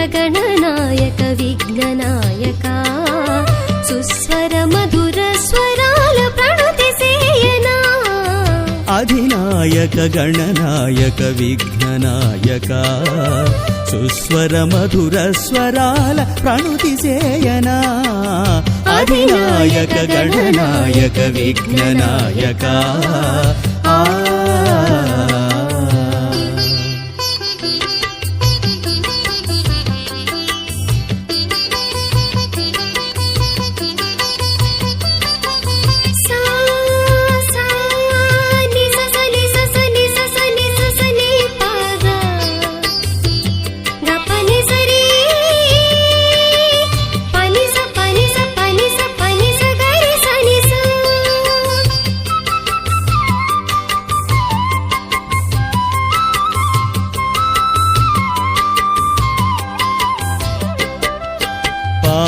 గణనాయక విఘ్ననాయక సుస్వర మధుర స్వరాల ప్రణతి సేయనా. అధినాయక గణనాయక విఘ్ననాయక సుస్వర మధుర స్వరాల ప్రణుతి సేయనా. అధినాయక గణనాయక విఘ్ననాయక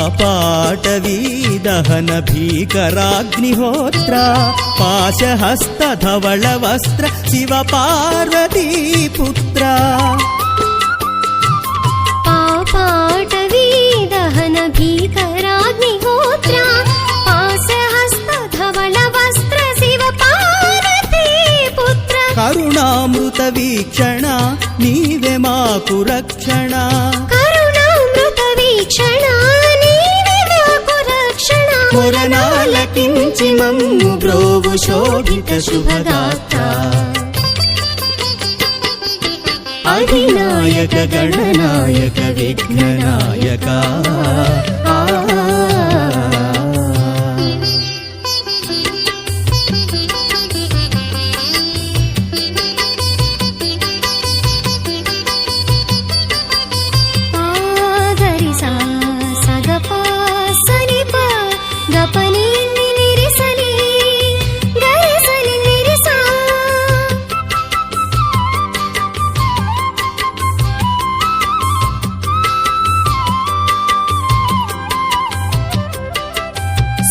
పాపాటవీ దహన భీకరాగ్నిహోత్ర పాశహస్త ధవళ వస్త్ర శివ పార్వతీ పుత్ర. పాపాటవీ దహన భీకరాగ్నిహోత్ర పాశహస్త ధవళ వస్త్ర శివ పార్వతీ రక్షణ పురనాలకించి మమ్ము బ్రోవు శోభిత శుభదాత అధినాయక గణనాయక విఘ్ననాయకా.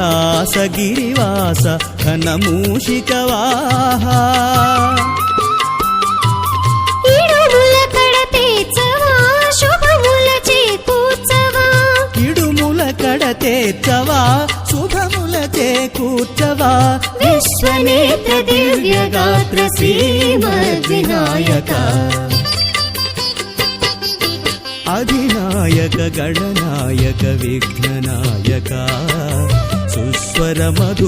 కైలాసగిరివాస ఘనమూషికవాహ ఇడుముల కడతేచ్చవా శుభముల చేకూర్చవా ఇడుముల కడతేర్చవా శుభముల చేకూర్చవా విశ్వనేత్ర దివ్యగాత్ర శ్రీమద్వినాయక అధినాయక గణనాయక విఘ్ననాయక సుస్వర మధుర